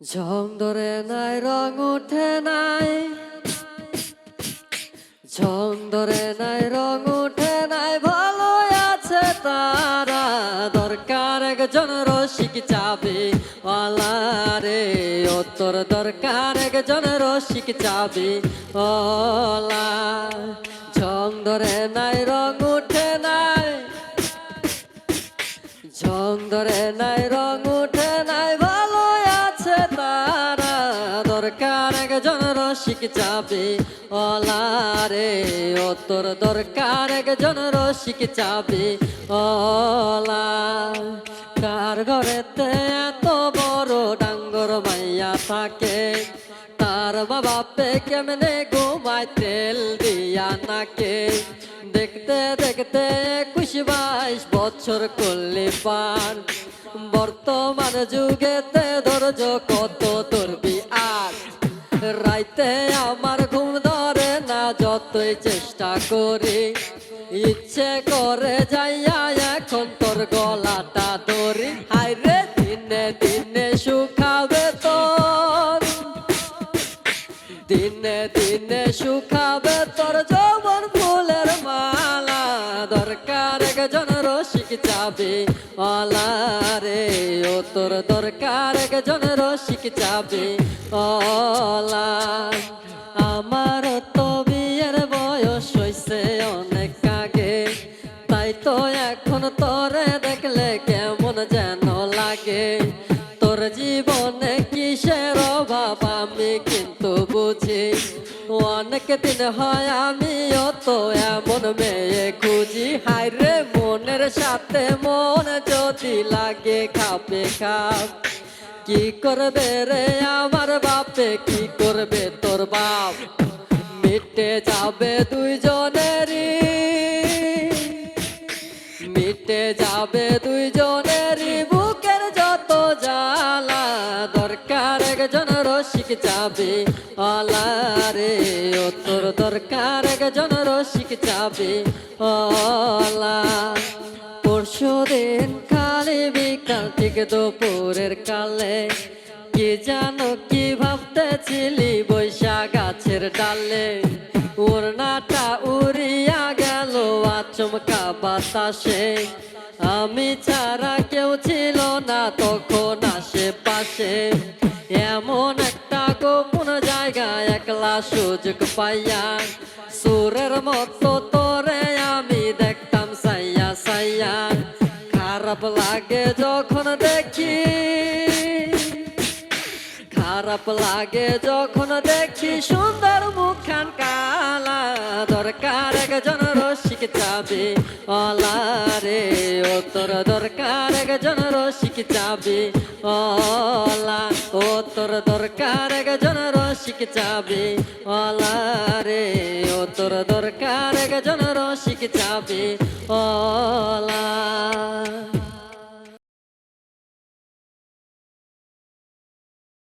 ঝং ধরে নাই, রং উঠে নাই। ঝং ধরে নাই, রং উঠে নাই, ভালো আছে তারা। দরকার একজন রসিক চাবি রে ও তোর দরকার একজন রসিক চাবি ওলা ঝং ধরে নাই, রং উঠে নাই। ঝং ধরে নাই, রং উঠে নাই রসিক চাবি ওলা রে ও তোর দরকার একজন রসিক চাবি ওলা কার ঘরেতে এত বড় ডাঙ্গর মাইয়া থাকে? তার বাবাপে কেমনে ঘুমায় তেল দিয়া নাকে? দেখতে দেখতে একুশ বাইশ বছর করলে পার বর্তমান যুগেতে ধৈর্য কত চেষ্টা করি। ইচ্ছে করে যাইয়া এখন তোর গলাটা ধরি। হাই রে, দিনে দিনে শুকাবে তোর। দিনে দিনে শুকাবে তোর যৌবন ফুলের মালা। দরকার একজন রসিক চাবি ওলা রে, ও তোর দরকার একজন রসিক চাবি ওলা তো এখন তোরে দেখলে কেমন যেন লাগে? তোর জীবনে কিসের অভাব আমি কিন্তু বুঝি। অনেক দিন হয় আমিও তো এমন মেয়ে খুঁজি। হায় রে, মনের সাথে মন যদি লাগে খাপে খাপ। কি করবে রে আমার বাপে, কি করবে তোর বাপ? মিটে যাবে দুইজনেরই। যাবে দুইজনেরই বুকের যত জ্বালা, দরকার একজন রসিক যাবে অলা রে তোর দরকার একজন রসিক যাবে অলা পরশু দিন কালে বিকাল, ঠিক দুপুরের কালে, কি জানো কি ভাবতেছিলি বাতাসে। আমি ছাড়া কেউ ছিল না তখন আশেপাশে। এমন একটা গোপন জায়গায় একলা সুযোগ পাইয়া। সুরের মতো তোরে আমি দেখতাম সাইয়া সাইয়া। খারাপ লাগে যখন দেখি। খারাপ লাগে যখন দেখি সুন্দর মুখান কালা। দরকার একজন রসিক চাবি। অলা রে, ও তোর দরকার একজন রসিক চাবি। অলা ও তোর দরকার একজন রসিক চাবি। অলা রে, ও তোর দরকার একজন রসিক চাবি। অলা